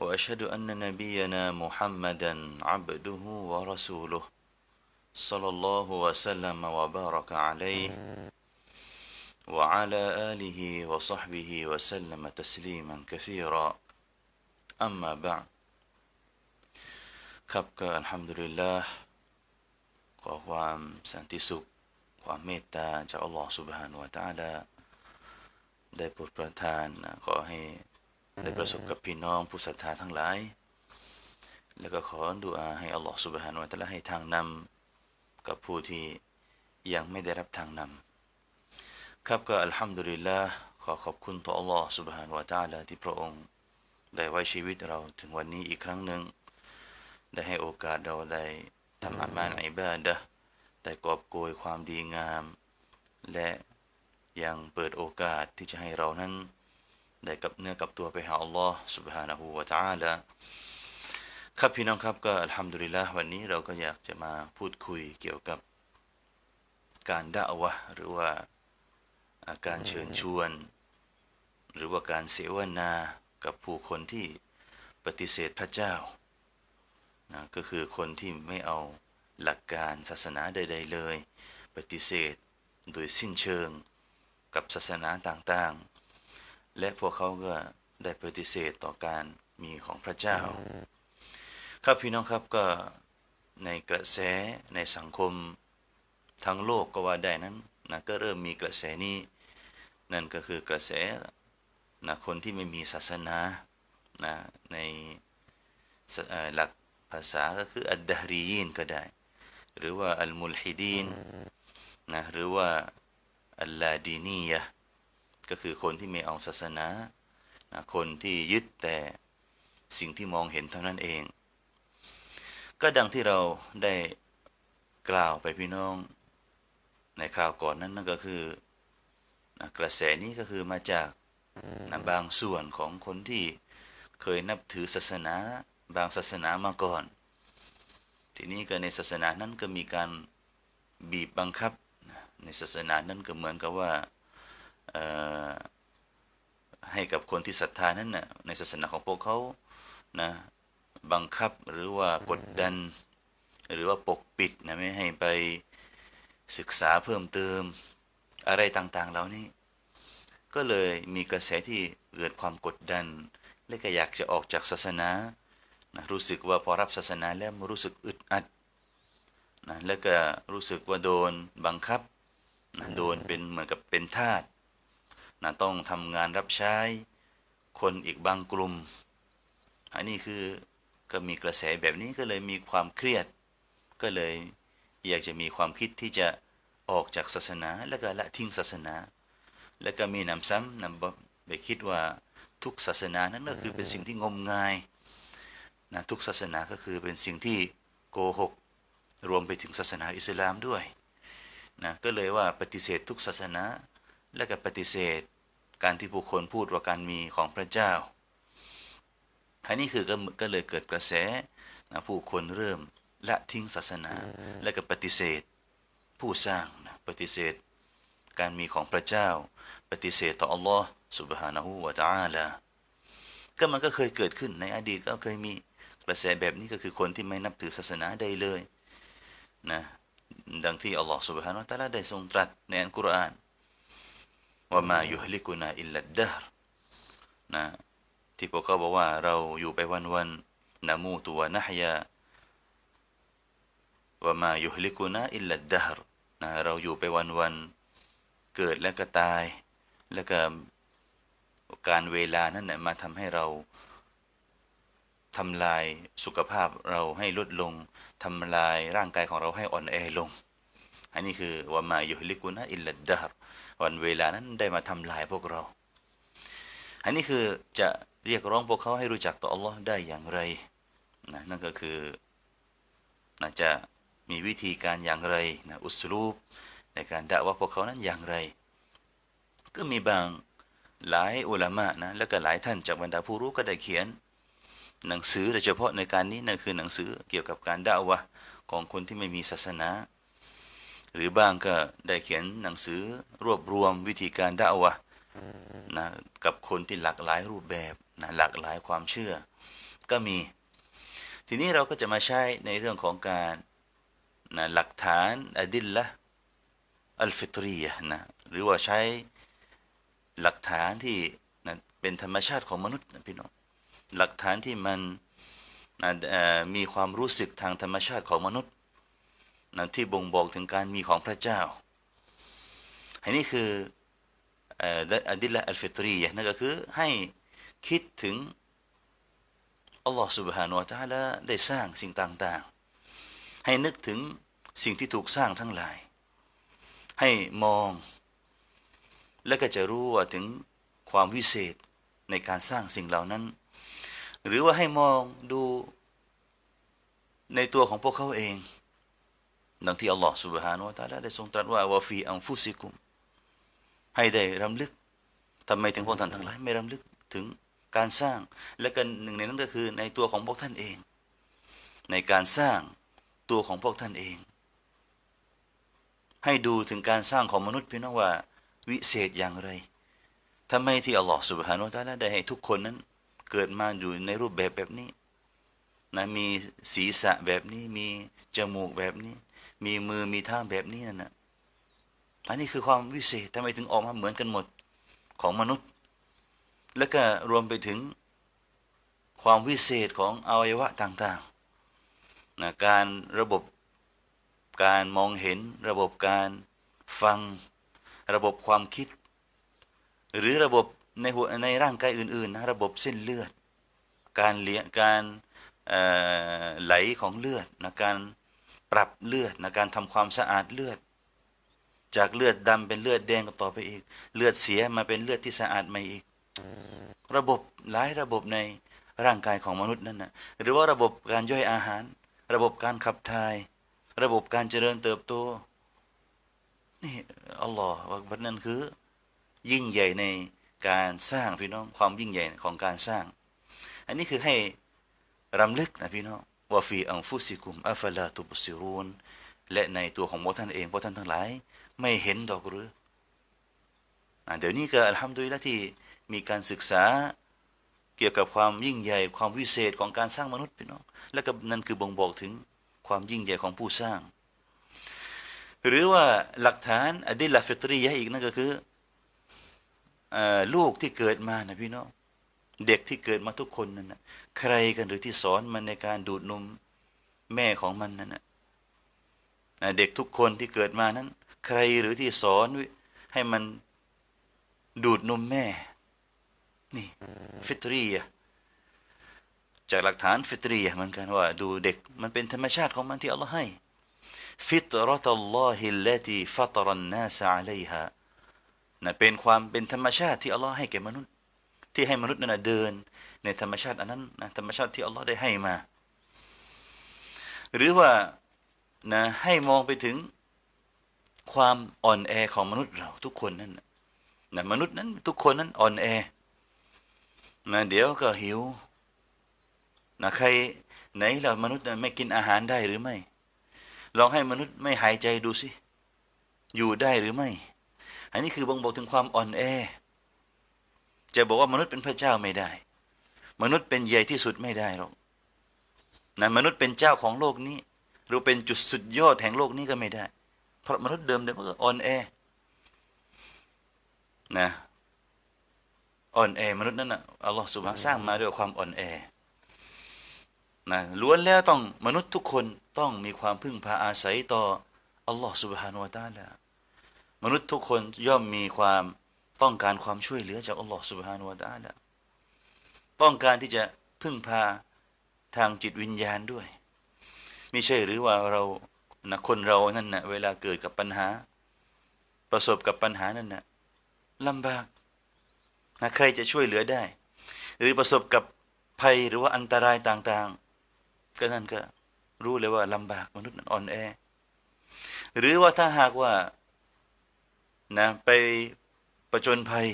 واشهد ان نبينا محمدا عبده ورسوله صلى الله وسلم وبارك عليه وعلى اله وصحبه وسلم تسليما كثيرا اما بعد ครับก็อัลฮัมดุลิลลาห์ขอความสันติสุข ความเมตตาจากอัลลอฮ์ سبحانه และ تعالى ได้โปรดประทานนะขอให้ ได้ประสบกับพี่น้องผู้ศรัทธาทั้งหลาย แล้วก็ขอดุอาให้อัลลอฮฺสุบฮานุวะตะลาให้ทางนำกับผู้ที่ยังไม่ได้รับทางนำครับก็อัลฮัมดุลิลลาห์ขอขอบคุณต่ออัลลอฮฺสุบฮานุวะตะลาที่พระองค์ได้ไว้ชีวิตเราถึงวันนี้อีกครั้งหนึ่ง ได้ให้โอกาสเราได้ทำอามานอิบาดะได้กอบโกยความดีงาม และยังเปิดโอกาสที่จะให้เรานั้น ได้กับเนื้อกับตัวไปหาอัลลอฮ์ سبحانه และ تعالى ครับพี่น้องครับก็อัลฮัมดุลิลละวันนี้เราก็อยากจะมาพูดคุยเกี่ยวกับการด่าวะหรือว่าการเชิญชวน หรือว่าการเสวนากับผู้คนที่ปฏิเสธพระเจ้านะก็คือคนที่ไม่เอาหลักการศาสนาใด ๆ เลย ปฏิเสธโดยสิ้นเชิงกับศาสนาต่างๆ และพวกเขาก็ได้ปฏิเสธต่อการมีของพระเจ้า ครับพี่น้องครับก็ในกระแสในสังคมทั้งโลกก็ว่าได้นั้นนะก็เริ่มมีกระแสนี้นั่นก็คือกระแสนะคนที่ไม่มีศาสนานะในหลักภาษาก็คืออัดดารียินก็ได้ หรือว่าอัลมุลฮิดีนนะหรือว่าอัลลาดีนียะ ก็คือคนที่ไม่เอาศาสนานะคนที่ยึดแต่สิ่งที่มองเห็นเท่านั้นเอง ก็ดังที่เราได้กล่าวไปพี่น้อง ในคราวก่อนนั้นนั่นก็คือนะกระแสนี้ก็คือมาจากนะบางส่วนของคนที่เคยนับถือศาสนาบางศาสนามาก่อน ทีนี้ก็ในศาสนานั้นก็มีการบีบบังคับ ในศาสนานั้นก็เหมือนกับว่า ให้กับคนที่ศรัทธานั้นนะในศาสนาของพวกเขานะบังคับหรือว่ากดดัน หรือว่าปกปิดนะไม่ให้ไปศึกษาเพิ่มเติมอะไรต่างๆเหล่านี้ ก็เลยมีกระแสที่เกิดความกดดัน และก็อยากจะออกจากศาสนานะรู้สึกว่าพอรับศาสนาแล้วรู้สึกอึดอัดนะแล้วก็รู้สึกว่าโดนบังคับนะโดนเป็นเหมือนกับเป็นทาส นะต้องทำงานรับใช้คนอีกบางกลุ่ม อันนี้คือก็มีกระแสแบบนี้ก็เลยมีความเครียด ก็เลยอยากจะมีความคิดที่จะออกจากศาสนา แล้วก็ละทิ้งศาสนา แล้วก็มีนำซ้ำนำไปคิดว่าทุกศาสนานั้นก็คือเป็นสิ่งที่งมงายนะทุกศาสนาก็คือเป็นสิ่งที่โกหก รวมไปถึงศาสนาอิสลามด้วยนะก็เลยว่าปฏิเสธทุกศาสนา และก็ปฏิเสธ การที่ผู้คนพูดว่าการมีของพระเจ้าอันนี้คือก็กเลยเกิดกระแสนะผู้คนเริ่มละทิ้งศาสนา และก็ปฏิเสธผู้สร้างนะปฏิเสธการมีของพระเจ้า ปฏิเสธต่ออัลลอฮ์สุบฮานะฮูวะตาอาลาก็มันก็เคยเกิดขึ้นในอดีตก็เคยมีกระแสแบบนี้ก็คือคนที่ไม่นับถือศาสนาใดเลยนะดังที่อัลลอฮ์สุบฮานะฮูวะตาาลาได้ทรงตรัสในอัลกุรอาน ว่ามายุฮลิกุนาอิลลัดดะฮ์นะที่พวกเขาบอกว่าเราอยู่ไปวันวันนามูตัวนะฮยาว่ามายุฮลิกุนาอิลลัดดะฮ์นะเราอยู่ไปวันวันเกิดแล้วก็ตาย แล้วก็การเวลานั้นนะมาทำให้เราทำลายสุขภาพเราให้ลดลงทำลายร่างกายของเราให้อ่อนแอลง อันนี้คือว่ามายุฮลิกุนะอิลลัดดาร์วันเวลานั้นได้มาทำลายพวกเรา อันนี้คือจะเรียกร้องพวกเขาให้รู้จักต่ออัลลอฮ์ได้อย่างไรนะนั่นก็คือนะจะมีวิธีการอย่างไรนะอุสลูป ในการด่าว่าพวกเขานั้นอย่างไร ก็มีบางหลายอุลามะนะแล้วก็หลายท่านจากบรรดาผู้รู้ก็ได้เขียน หนังสือโดยเฉพาะในการนี้นั่นคือหนังสือเกี่ยวกับการด่าวะของคนที่ไม่มีศาสนา หรือบ้างก็ได้เขียนหนังสือรวบรวมวิธีการด่าวะนะกับคนที่หลากหลายรูปแบบนะหลากหลายความเชื่อ ก็มี ทีนี้เราก็จะมาใช้ในเรื่องของการนะหลักฐานอดิลละอัลฟิตรียนะหรือว่าใช้หลักฐานที่นะเป็นธรรมชาติของมนุษย์นะพี่น้องหลักฐานที่มันนะเอ่อมีความรู้สึกทางธรรมชาติของมนุษย์ นะที่บ่งบอกถึงการมีของพระเจ้าอันนี้คือเอ่ออดิลละอัลฟิตรียะนั่นก็คือให้คิดถึงอัลลอฮ์ سبحانه และ تعالى ได้สร้างสิ่งต่างๆ ให้นึกถึงสิ่งที่ถูกสร้างทั้งหลาย ให้มอง และก็จะรู้ว่าถึงความวิเศษในการสร้างสิ่งเหล่านั้น หรือว่าให้มองดูในตัวของพวกเขาเอง ดังที่อัลลอฮ์ سبحانه และ تعالى ได้ทรงตรัสว่าวาฟีอังฟุซิกุม ให้ได้รำลึกทำไมถึงพวกท่านทั้งหลายไม่รำลึกถึงการสร้าง และกันหนึ่งในนั้นก็คือในตัวของพวกท่านเอง ในการสร้างตัวของพวกท่านเอง ให้ดูถึงการสร้างของมนุษย์พี่น้องว่าวิเศษอย่างไรทำไมที่อัลลอฮฺสุบฮานุตะอาลาได้ให้ทุกคนนั้นเกิดมาอยู่ในรูปแบบแบบนี้นะมีศีรษะแบบนี้ มีจมูกแบบนี้ มีมือมีเท้าแบบนี้นั่นนะอันนี้คือความวิเศษทำไมถึงออกมาเหมือนกันหมดของมนุษย์ และก็รวมไปถึงความวิเศษของอวัยวะต่างๆนะการระบบการมองเห็นระบบการฟัง ระบบความคิด หรือระบบในหัวในร่างกายอื่นๆนะระบบเส้นเลือด การเลี้ยงการไหลของเลือดนะการ ปรับเลือดนะการทำความสะอาดเลือด จากเลือดดำเป็นเลือดแดงก็ต่อไปอีก เลือดเสียมาเป็นเลือดที่สะอาดใหม่อีก ระบบหลายระบบในร่างกายของมนุษย์นั่นนะหรือว่าระบบการย่อยอาหาร ระบบการขับถ่าย ระบบการเจริญเติบโตนี่อัลลอฮ์ว่าบัดนั้นคือ ยิ่งใหญ่ในการสร้างพี่น้องความยิ่งใหญ่ของการสร้าง อันนี้คือให้รำลึกนะพี่น้อง ว่าฟีอังฟุซิกุมอัฟลาตุบซิรูนและในตัวของพวกท่านเองพวกท่านทั้งหลาย ไม่เห็นดอกหรืออเดี๋ยวนี้ก็อัลฮัมดุลิลละที่มีการศึกษาเกี่ยวกับความยิ่งใหญ่ความวิเศษของการสร้างมนุษย์พี่น้องและก็นั่นคือบ่งบอกถึงความยิ่งใหญ่ของผู้สร้าง หรือว่าหลักฐานอดิลลาฟิตรียะอีกนั่นก็คืออลูกที่เกิดมานะพี่น้องเด็กที่เกิดมาทุกคนนั่นนะ ใครกันหรือที่สอนมันในการดูดนมแม่ของมันนั่นนะอะเด็กทุกคนที่เกิดมานั้น ใครหรือที่สอนให้มันดูดนมแม่ นี่ฟิตรียะจากหลักฐานฟิตรีะเหมือนกันว่า ดูเด็กมันเป็นธรรมชาติของมันที่อัลลอฮ์ให้ฟิตรตัลลอฮิลลตีฟัตรันนาสอะลัยฮานะเป็นความเป็นธรรมชาติที่อัลลอฮ์ให้แก่มนุษย์ ที่ให้มนุษย์นั้นนะเดิน ในธรรมชาติอันนั้นนะธรรมชาติที่อัลลอฮ์ได้ให้มา หรือว่านะให้มองไปถึงความอ่อนแอของมนุษย์เราทุกคนนั่นนะมนุษย์นั้นทุกคนนั้นอ่อนแอนะเดี๋ยวก็หิวนะใครไหนเรามนุษย์ไม่กินอาหารได้หรือไม่ลองให้มนุษย์ไม่หายใจดูสิอยู่ได้หรือไม่ อันนี้คือบ่งบอกถึงความอ่อนแอ จะบอกว่ามนุษย์เป็นพระเจ้าไม่ได้ มนุษย์เป็นใหญ่ที่สุดไม่ได้หรอกนะมนุษย์เป็นเจ้าของโลกนี้ หรือเป็นจุดสุดยอดแห่งโลกนี้ก็ไม่ได้ เพราะมนุษย์เดิมเดิมก็อ่อนแอนะอ่อนแอมนุษย์นั้นนะอัลลอฮฺสุบฮานสร้างมาด้วยความอ่อนแอนะล้วนแล้วต้องมนุษย์ทุกคนต้องมีความพึ่งพาอาศัยต่ออัลลอฮฺสุบฮานุวะตาลามนุษย์ทุกคนย่อมมีความต้องการความช่วยเหลือจากอัลลอฮฺสุบฮานุวะตาลา ต้องการที่จะพึ่งพาทางจิตวิญญาณด้วย ไม่ใช่หรือว่าเรานะคนเรานั่นนะเวลาเกิดกับปัญหา ประสบกับปัญหานั่นนะลำบากนะใครจะช่วยเหลือได้ หรือประสบกับภัยหรือว่าอันตรายต่างๆ ก็นั่นก็รู้เลยว่าลำบากมนุษย์อ่อนแอ หรือว่าถ้าหากว่านะไปประจนภัย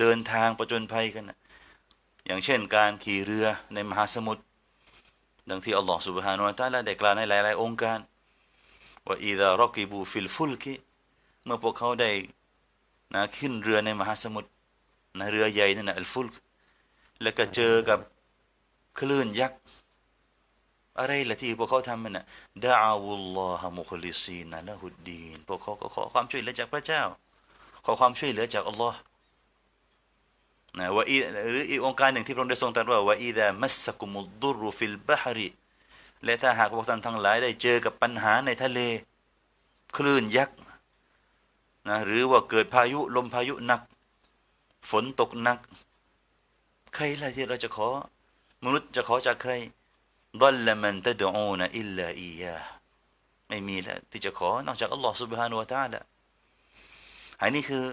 เดินทางประจนภัยกันนะ อย่างเช่นการขี่เรือในมหาสมุทรดังที่อัลลอฮฺสุบฮานุวะตะอาลาได้กล่าวในหลาย ๆ องค์การว่าอีดารอกิบูฟิลฟุลกิเมื่อพวกเขาได้นะขึ้นเรือในมหาสมุทรนะเรือใหญ่นั่นนะอัลฟุลกแล้วก็เจอกับคลื่นยักษ์อะไรละที่พวกเขาทำมันนะดะอาวุลลอฮะมุคลิซีนะละหุดดีนพวกเขาก็ขอความช่วยเหลือจากพระเจ้า ขอความช่วยเหลือจากอัลลอฮ์ หรืออีกองค์การหนึ่งที่พระองค์ได้ทรงตรัสว่าว่าอีดามัสสกุมุดดุรุฟิลบะฮริและถ้าหากพวกท่านทั้งหลายได้เจอกับปัญหาในทะเล คลื่นยักษ์นะหรือว่าเกิดพายุลมพายุหนัก ฝนตกหนัก ใครล่ะที่เราจะขอ มนุษย์จะขอจากใครดัลละมันตะดูนอิลลาอียาไม่มีแล้วที่จะขอนอกจากอัลลอฮ์ سبحانه และ تعالى อันนี้คือ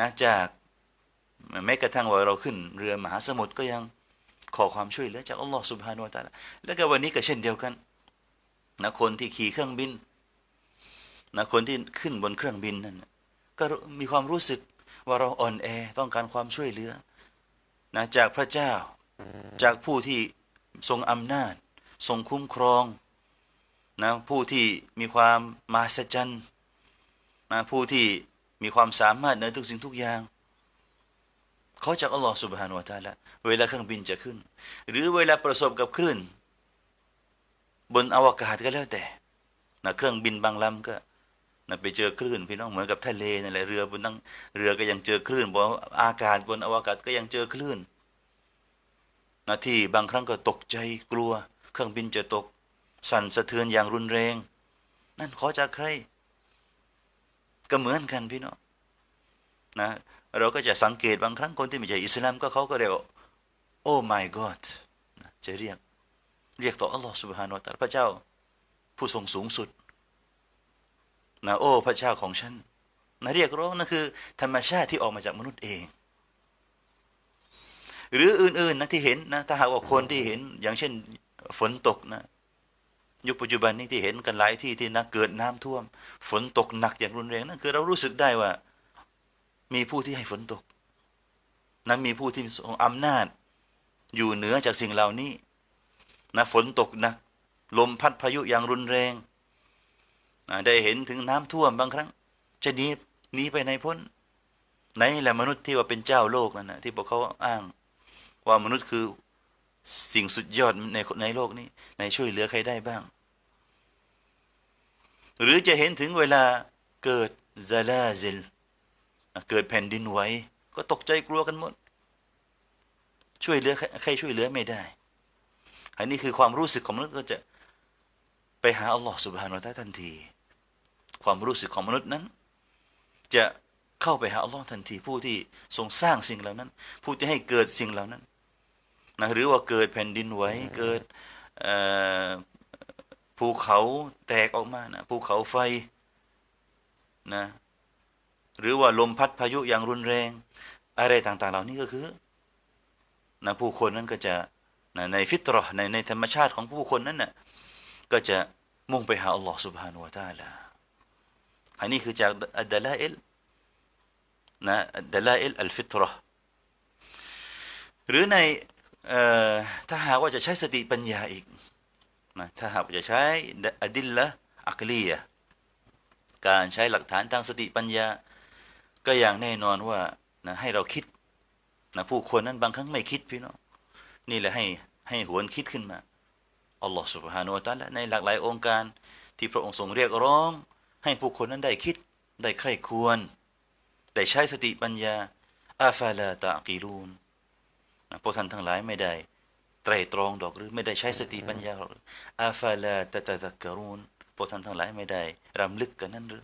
นะจาก แม้กระทั่งว่าเราขึ้นเรือมหาสมุทรก็ยังขอความช่วยเหลือจากอัลลอฮ์สุบฮานุวะตาาแล้วก็วันนี้ก็เช่นเดียวกันนะคนที่ขี่เครื่องบินนะคนที่ขึ้นบนเครื่องบินนั่นก็มีความรู้สึกว่าเราอ่อนแอต้องการความช่วยเหลือนะจากพระเจ้าจากผู้ที่ทรงอำนาจ ทรงคุ้มครองนะผู้ที่มีความมาสจันนะผู้ที่มีความสามารถเหนือทุกสิ่งทุกอย่าง เขาจากอัลลอฮ์สุบฮานุวะตาละเวลาเครื่องบินจะขึ้น หรือเวลาประสบกับคลื่น บนอวกาศก็แล้วแต่นะเครื่องบินบางลำก็นะไปเจอคลื่นพี่น้องเหมือนกับทะเลนั่นแหละเรือบนนั่งเรือก็ยังเจอคลื่นบนอากาศบนอวกาศก็ยังเจอคลื่นนะที่บางครั้งก็ตกใจกลัว เครื่องบินจะตก สั่นสะเทือนอย่างรุนแรง นั่นขอจากใคร ก็เหมือนกันพี่น้องนะ เราก็จะสังเกตบางครั้งคนที่ไม่ใช่อิสลามก็เขาก็เรียกโอ้ my god จะเรียก เรียกต่ออัลลอฮ์สุบฮานาอัลลอฮพระเจ้า ผู้ทรงสูงสุดนะโอ้พระเจ้าของฉันนะเรียกร้องนั่นคือ ธรรมชาติที่ออกมาจากมนุษย์เอง หรืออื่นๆนะที่เห็นนะถ้าหากว่าคนที่เห็น อย่างเช่น ฝนตกนะยุคปัจจุบันนี้ที่เห็นกันหลายที่ที่นะเกิดน้ำท่วม ฝนตกหนักอย่างรุนแรงนั่นคือเรารู้สึกได้ว่า มีผู้ที่ให้ฝนตก นั้นมีผู้ที่ทรงอำนาจ อยู่เหนือจากสิ่งเหล่านี้นะฝนตกหนัก ลมพัดพายุอย่างรุนแรงได้เห็นถึงน้ำท่วมบางครั้ง จะหนีหนีไปในพ้นไหนแหละมนุษย์ที่ว่าเป็นเจ้าโลกนั่นนะที่พวกเขาอ้าง ว่ามนุษย์คือสิ่งสุดยอดในในโลกนี้ในช่วยเหลือใครได้บ้าง หรือจะเห็นถึงเวลาเกิดซาลาซิล เกิดแผ่นดินไหวก็ตกใจกลัวกันหมด ช่วยเหลือใครช่วยเหลือไม่ได้ อันนี้คือความรู้สึกของมนุษย์ก็จะไปหาอัลลอฮ์สุบฮานาอัลทันที ความรู้สึกของมนุษย์นั้น จะเข้าไปหาอัลลอฮ์ทันที ผู้ที่ทรงสร้างสิ่งเหล่านั้น ผู้ที่ให้เกิดสิ่งเหล่านั้นนะหรือว่าเกิดแผ่นดินไหวเกิดภูเขาแตกออกมานะภูเขาไฟนะ หรือว่าลมพัดพายุอย่างรุนแรง อะไรต่าง ๆ เหล่านี้ก็คือนะผู้คนนั้นก็จะนะในฟิตรอในในธรรมชาติของผู้คนนั้นนะ่ะก็จะมุ่งไปหาอัลลอฮ์ سبحانه และ تعالى อันนี้คือจากอัดลาอิลนะอัดลาอิลอัลฟิตรอหรือในถ้าหากว่าจะใช้สติปัญญาอีกนะถ้าหากจะใช้อดิลละอักลียการใช้หลักฐานทางสติปัญญา ก็อย่างแน่นอนว่านะให้เราคิดนะผู้คนนั้นบางครั้งไม่คิดพี่น้องนี่แหละให้ให้หวนคิดขึ้นมาอัลลอฮฺสุบฮานุวะตาละในหลากหลายองค์การที่พระองค์ทรงเรียกร้อง ให้ผู้คนนั้นได้คิดได้ใคร่ควรได้ใช้สติปัญญาอาฟาลาตะกีลูนพวกท่านทั้งหลายไม่ได้ไตรตรองดอกหรือไม่ได้ใช้สติปัญญาหรอกอาฟาลาตะตะตะกรูนพวกท่านทั้งหลายไม่ได้รำลึกกันนั่นหรือ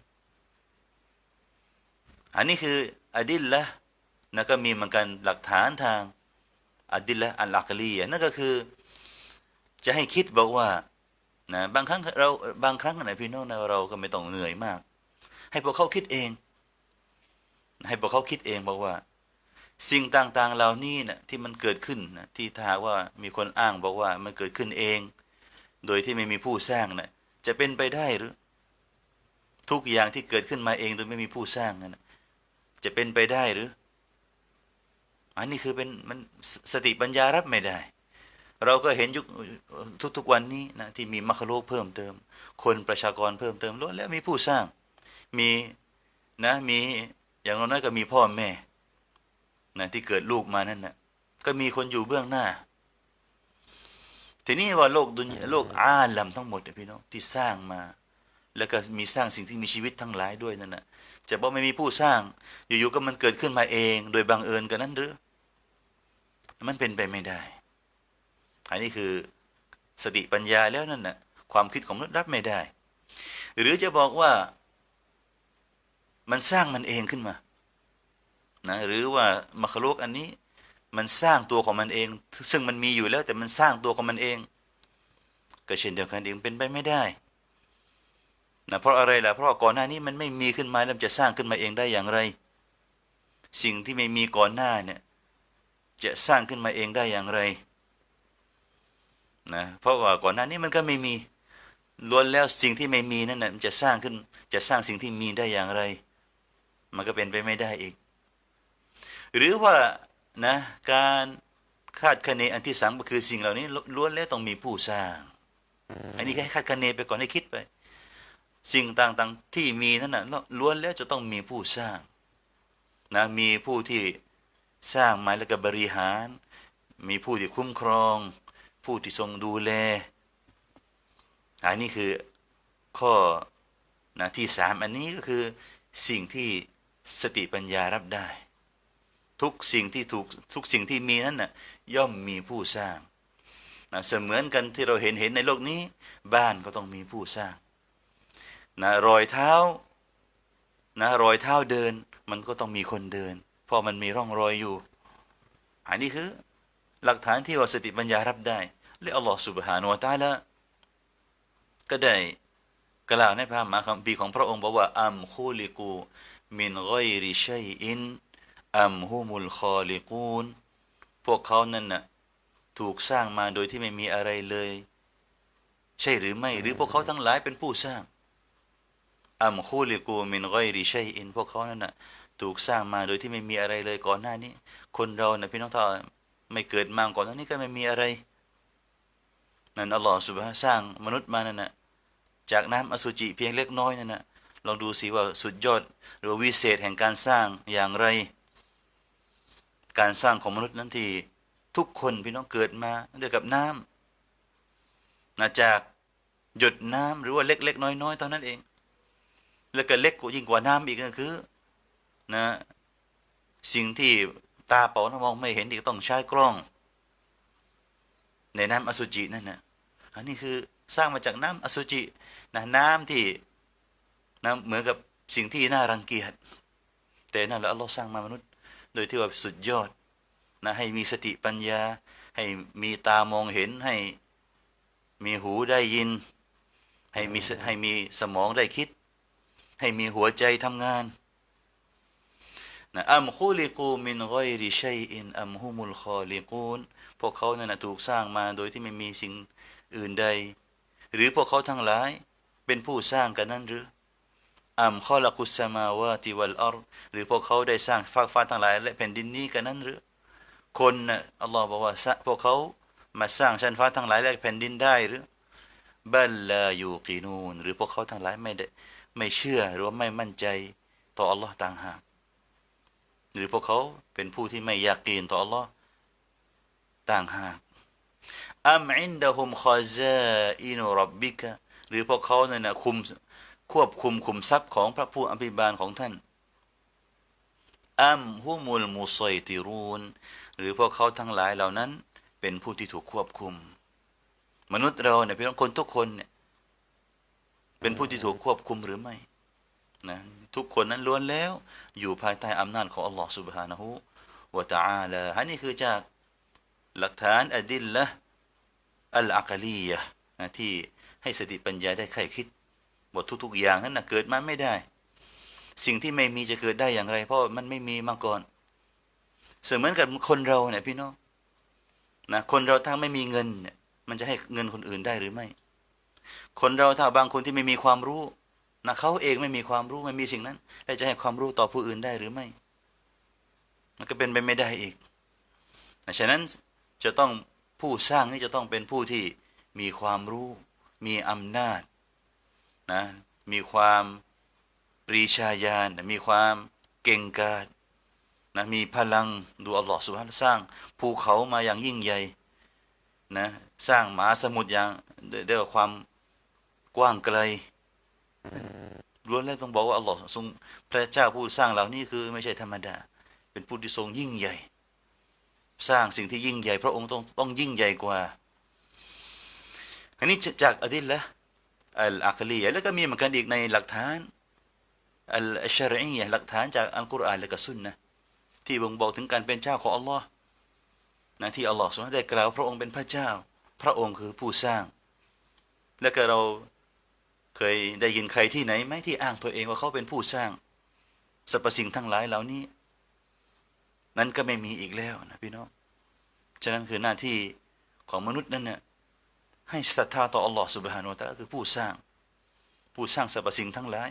อันนี้คืออดิลละนะก็มีเหมือนกันหลักฐานทางอดิลละอัลลักลีนั่นก็คือ จะให้คิดบอกว่านะบางครั้งเราบางครั้งนะพี่น้องนะเราก็ไม่ต้องเหนื่อยมาก ให้พวกเขาคิดเอง ให้พวกเขาคิดเองบอกว่า สิ่งต่างๆเหล่านี้นะที่มันเกิดขึ้นนะที่ถ้าว่ามีคนอ้างบอกว่ามันเกิดขึ้นเอง โดยที่ไม่มีผู้สร้างนะจะเป็นไปได้หรือ ทุกอย่างที่เกิดขึ้นมาเองโดยไม่มีผู้สร้างนะ จะเป็นไปได้หรือ อันนี้คือเป็นมันสติปัญญารับไม่ได้ เราก็เห็นยุคทุกๆวันนี้นะที่มีมรรคโลกเพิ่มเติม คนประชากรเพิ่มเติมล้วนแล้วมีผู้สร้างมีนะมีอย่างน้อยก็มีพ่อแม่นะที่เกิดลูกมานั่นนะก็มีคนอยู่เบื้องหน้า ทีนี้ว่าโลกดุนโลกอาลัมทั้งหมดพี่น้องที่สร้างมา แล้วก็มีสร้างสิ่งที่มีชีวิตทั้งหลายด้วยนั่นนะ จะบอกไม่มีผู้สร้าง อยู่ๆก็มันเกิดขึ้นมาเอง โดยบังเอิญกันนั้นหรือ มันเป็นไปไม่ได้ อันนี้คือสติปัญญาแล้วนั่นนะความคิดของมนุษย์รับไม่ได้ หรือจะบอกว่ามันสร้างมันเองขึ้นมานะหรือว่ามัคลุกอันนี้มันสร้างตัวของมันเอง ซึ่งมันมีอยู่แล้วแต่มันสร้างตัวของมันเอง ก็เช่นเดียวกันเองเป็นไปไม่ได้ นะเพราะอะไรล่ะเพราะก่อนหน้านี้มันไม่มีขึ้นมาแล้วจะสร้างขึ้นมาเองได้อย่างไร สิ่งที่ไม่มีก่อนหน้าเนี่ยจะสร้างขึ้นมาเองได้อย่างไรนะเพราะว่าก่อนหน้านี้มันก็ไม่มีล้วนแล้วสิ่งที่ไม่มีนั่นน่ะมันจะสร้างขึ้นจะสร้างสิ่งที่มีได้อย่างไร มันก็เป็นไปไม่ได้อีก หรือว่านะการคาดคะเนอันที่สามก็คือสิ่งเหล่านี้ล้วนแล้วต้องมีผู้สร้าง อันนี้แค่คาดคะเนไปก่อนให้คิดไป สิ่งต่างๆที่มีนั่นนะล้วนแล้วจะต้องมีผู้สร้างนะมีผู้ที่สร้างมาแล้วก็บริหาร มีผู้ที่คุ้มครอง ผู้ที่ทรงดูแลอันนี้คือข้อนะที่สามอันนี้ก็คือสิ่งที่สติปัญญารับได้ ทุกสิ่งที่ถูกทุกสิ่งที่มีนั้นนะ่ะย่อมมีผู้สร้างนะเสมือนกันที่เราเห็นเห็นในโลกนี้ บ้านก็ต้องมีผู้สร้าง นะรอยเท้านะรอยเท้าเดิน มันก็ต้องมีคนเดิน เพราะมันมีร่องรอยอยู่ อันนี้คือ หลักฐานที่ว่าสติปัญญารับได้และอัลลอฮฺสุบฮานาอัลตาละก็ได้กล่าวในพระมหาคัมภีร์ของพระองค์บอกว่าอัมคูลิกู มินกอยริชัยอินอัมฮุมุลคอลิกูนพวกเขานั่นน่ะถูกสร้างมาโดยที่ไม่มีอะไรเลย ใช่หรือไม่หรือพวกเขาทั้งหลายเป็นผู้สร้าง อัมคูลิกูมินกอยริชัยอินพวกเขานั่นน่ะถูกสร้างมาโดยที่ไม่มีอะไรเลยก่อนหน้านี้ คนเราเนี่ยพี่น้องท่าไม่เกิดมาก่อนหน้านี้ก็ไม่มีอะไร นั่นอัลลอฮฺสุบฮ์สร้างมนุษย์มานั่นนะจากน้ำอสุจิเพียงเล็กน้อยนั่นนะลองดูสิว่าสุดยอดหรือวิเศษแห่งการสร้างอย่างไร การสร้างของมนุษย์นั้นที่ทุกคนพี่น้องเกิดมาด้วยกับน้ำนะจากหยดน้ำหรือว่าเล็กๆน้อยๆเท่านั้นเอง แล้วก็เล็กกว่ายิ่งกว่าน้ำอีกก็คือ นะ สิ่งที่ตาเปล่ามองไม่เห็นอีกต้องใช้กล้อง ในน้ำอสุจินั่นนะอันนี้คือสร้างมาจากน้ำอสุจินะน้ำที่นะเหมือนกับสิ่งที่น่ารังเกียจแต่นั่นแหละอัลลอฮ์สร้างมามนุษย์ โดยที่ว่าสุดยอดนะให้มีสติปัญญา ให้มีตามองเห็นให้มีหูได้ยิน ให้มีให้มีสมองได้คิด ให้มีหัวใจทำงานนะอัมคูลิกูมินกอยริชัยอินอัมฮุมุลคอลิกูนพวกเขานั่นถูกสร้างมาโดยที่ไม่มีสิ่งอื่นใด หรือพวกเขาทั้งหลาย เป็นผู้สร้างกันนั้นหรืออัมข้อละกุสมาวาติวัลอรหรือพวกเขาได้สร้างฟากฟ้าทั้งหลาย และแผ่นดินนี้กันนั้นหรือ คนนะอัลลอฮ์บอกว่าพวกเขามาสร้างชั้นฟ้าทั้งหลายและแผ่นดินได้หรือบัลลายูกีนูนหรือพวกเขาทั้งหลายไม่ได้ ไม่เชื่อหรือว่าไม่มั่นใจต่ออัลลอฮ์ต่างหากหรือพวกเขาเป็นผู้ที่ไม่อยากกินต่ออัลลอฮ์ต่างหากอัมอินดะฮุมคอซาอินุรับบิกะหรือพวกเขาเนี่ยนะคุมควบคุมคุมทรัพย์ของพระผู้อภิบาลของท่านอัมฮุมุลมุซัยติรูนหรือพวกเขาทั้งหลายเหล่านั้น เป็นผู้ที่ถูกควบคุม มนุษย์เราเนี่ยพี่น้องคนทุกคนเนี่ย เป็นผู้ที่ถูกควบคุมหรือไม่นะทุกคนนั้นล้วนแล้ว อยู่ภายใต้อำนาจของอัลลอฮฺ سبحانه และ تعالى ฮันนี่คือจากหลักฐานอดิลละอัลอาคลียะนะที่ให้สติปัญญาได้ใครคิดบททุกๆอย่างนั้นนะเกิดมาไม่ได้ สิ่งที่ไม่มีจะเกิดได้อย่างไร เพราะมันไม่มีมาก่อน เสมือนกับคนเราเนี่ยพี่น้องนะคนเราถ้าไม่มีเงินเนี่ยมันจะให้เงินคนอื่นได้หรือไม่ คนเราถ้าบางคนที่ไม่มีความรู้นะเขาเองไม่มีความรู้ไม่มีสิ่งนั้นแล้วจะให้ความรู้ต่อผู้อื่นได้หรือไม่ มันก็เป็นไปไม่ได้อีกนะฉะนั้นจะต้องผู้สร้างนี่จะต้องเป็นผู้ที่มีความรู้ มีอำนาจนะมีความปรีชาญาณมีความเก่งกาจนะมีพลังดูอัลลอฮฺสุบฮานสร้างภูเขามาอย่างยิ่งใหญ่นะสร้างมหาสมุทรอย่างด้วยความ กว้างไกลล้วนแล้วต้องบอกว่าอัลลอฮ์ทรงพระเจ้าผู้สร้างเหล่านี้คือไม่ใช่ธรรมดา เป็นผู้ที่ทรงยิ่งใหญ่ สร้างสิ่งที่ยิ่งใหญ่ พระองค์ต้องต้องยิ่งใหญ่กว่า อันนี้จากอดิลละอัลอัคลียแล้วก็มีเหมือนกันอีกในหลักฐานอัลชารียหลักฐานจากอัลกุรอานและก็สุนนะที่บ่งบอกถึงการเป็นเจ้าของอัลลอฮ์นะที่อัลลอฮ์ทรงได้กล่าวพระองค์เป็นพระเจ้า พระองค์คือผู้สร้าง แล้วก็เรา เคยได้ยินใครที่ไหนไหมที่อ้างตัวเองว่าเขาเป็นผู้สร้างสรรพสิ่งทั้งหลายเหล่านี้ นั้นก็ไม่มีอีกแล้วนะพี่น้องฉะนั้นคือหน้าที่ของมนุษย์นั้นเนี่ยให้ศรัทธาต่ออัลลอฮ์สุบฮานุตะลาคือผู้สร้าง ผู้สร้างสรรพสิ่งทั้งหลาย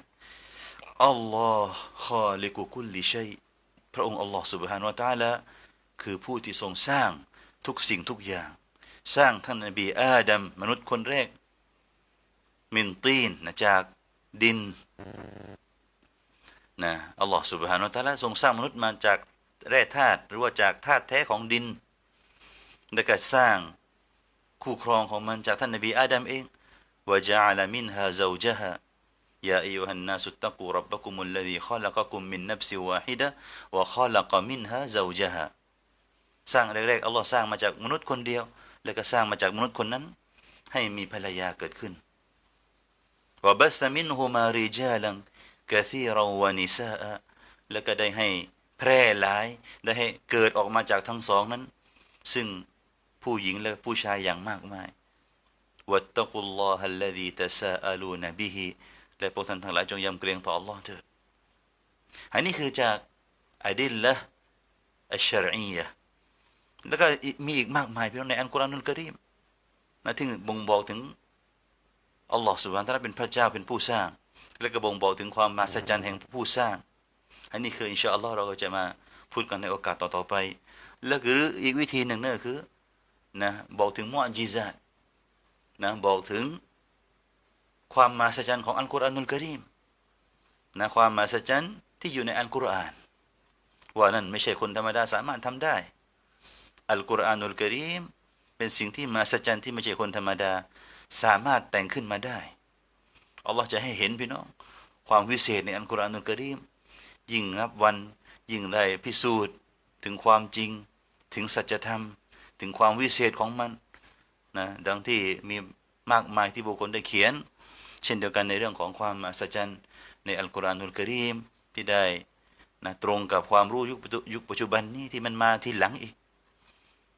อัลลอฮ์ขอลิกุกุลลิชัยพระองค์อัลลอฮ์สุบฮานุตะลาคือผู้ที่ทรงสร้างทุกสิ่งทุกอย่าง สร้างท่านนบีอาดัมมนุษย์คนแรก มินตีนนะจากดินนะอัลลอฮ์สุบฮานุตะลาทรงสร้างมนุษย์มาจากแร่ธาตุหรือว่าจากธาตุแท้ของดินและก็สร้างคู่ครองของมันจากท่านนบีอาดัมเองว่าจะอาลามินฮาเจ้าจฮะยาอิวฮันนาสุตตะกูรับบักุมุลลดีข้อลักกุมมินนับซิวาฮิดะวะข้อลัก็มินฮาเจ้าจฮะสร้างแรกๆอัลลอฮ์สร้างมาจากมนุษย์คนเดียว แล้วก็สร้างมาจากมนุษย์คนนั้น ให้มีภรรยาเกิดขึ้น وبث منهما رجالا كثيرا ونساء แล้วก็ได้ให้แพร่หลาย ได้ให้เกิดออกมาจากทั้งสองนั้น ซึ่งผู้หญิงและผู้ชายอย่างมากมายวัตตะกุลลอฮัลลดีตะซาอาลูนบิฮิและพวกท่านทั้งหลายจงยำเกรงต่อ Allah เถิดอันนี้คือจากอดิลละอัชชรอียะแล้วก็มีอีกมากมายพี่น้องในอัลกุรอานอุลกิริมนะที่บ่งบอกถึง อัลลอฮ์สุบฮานตะลาเป็นพระเจ้าเป็นผู้สร้าง และก็บ่งบอกถึงความมหัศจรรย์แห่งผู้สร้าง อันนี้คืออินชาอัลลอฮ์เราก็จะมาพูดกันในโอกาสต่อๆไป แล้วคืออีกวิธีหนึ่งนั่นคือนะบอกถึงมุอจิซาตนะบอกถึงความมหัศจรรย์ของอัลกุรอานุลกริมนะความมหัศจรรย์ที่อยู่ในอัลกุรอาน ว่านั่นไม่ใช่คนธรรมดาสามารถทำได้ อัลกุรอานุลกริมเป็นสิ่งที่มหัศจรรย์ที่ไม่ใช่คนธรรมดา สามารถแต่งขึ้นมาได้อัลลอฮ์จะให้เห็นพี่น้อง ความวิเศษในอัลกุรอานุลกรีม ยิ่งนับวันยิ่งได้พิสูจน์ถึงความจริง ถึงสัจธรรม ถึงความวิเศษของมันนะดังที่มีมากมายที่บุคคลได้เขียน เช่นเดียวกันในเรื่องของความอัศจรรย์ในอัลกุรอานุลกรีมที่ได้นะตรงกับความรู้ยุคยุคปัจจุบันนี้ที่มันมาทีหลังอีก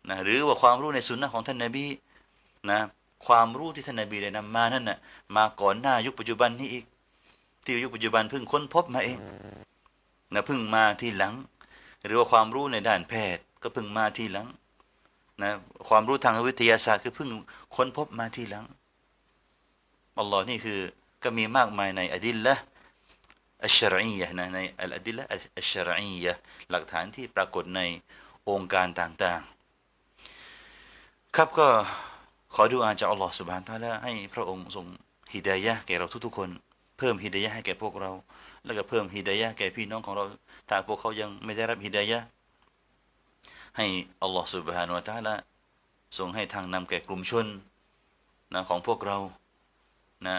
นะหรือว่าความรู้ในสุนนะของท่านนาบีนะ ความรู้ที่ท่านนบีได้นำมานั่นน่ะมาก่อนหน้ายุคปัจจุบันนี้อีก ที่ยุคปัจจุบันเพิ่งค้นพบมาเองนะเพิ่งมาที่หลัง หรือว่าความรู้ในด้านแพทย์ก็เพิ่งมาที่หลังนะความรู้ทางวิทยาศาสตร์คือเพิ่งค้นพบมาที่หลังอัลลอฮ์นี่คือก็มีมากมายในอดิลละอัชรียะนะในอัลดิลละอัชชรียะหลักฐานที่ปรากฏในองค์การต่างๆ ครับก็ ขอดูอาจากอัลลอฮฺสุบฮานตะละให้พระองค์ทรงฮิดายะแก่เราทุกๆคน เพิ่มฮิดายะให้แก่พวกเรา แล้วก็เพิ่มฮิดายะแก่พี่น้องของเราถ้าพวกเขายังไม่ได้รับฮิดายะให้อัลลอฮฺสุบฮานุตะละทรงให้ทางนำแก่กลุ่มชนนะของพวกเรานะ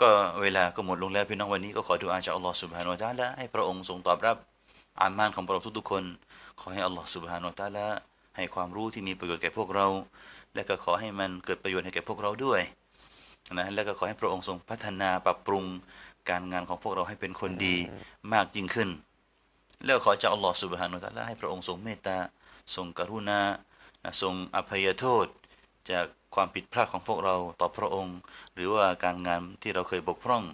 ก็เวลาก็หมดลงแล้วพี่น้องวันนี้ก็ขอดูอาจากอัลลอฮฺสุบฮานุตะละให้พระองค์ทรงตอบรับอามานของเราทุกๆคน ขอให้อัลลอฮฺสุบฮานุตะละ ให้ความรู้ที่มีประโยชน์แก่พวกเรา และก็ขอให้มันเกิดประโยชน์ให้แก่พวกเราด้วยนะและก็ขอให้พระองค์ทรงพัฒนาปรับปรุงการงานของพวกเราให้เป็นคนดีมากยิ่งขึ้น แล้วขอจากอัลลอฮฺสุบฮานุตะลาให้พระองค์ทรงเมตตาทรงกรุณาทรงอภัยโทษ จากความผิดพลาดของพวกเราต่อพระองค์ หรือว่าการงานที่เราเคยบกพร่อง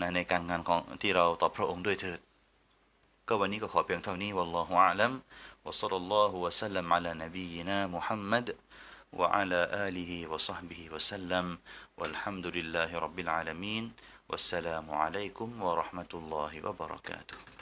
นะในการงานของที่เราต่อพระองค์ด้วยเถิด ก็วันนี้ก็ขอเพียงเท่านี้วัลลอฮฺอาลลัม وصلى الله وسلم على نبينا محمد وعلى آله وصحبه وسلم. والحمد لله رب العالمين. والسلام عليكم ورحمة الله وبركاته.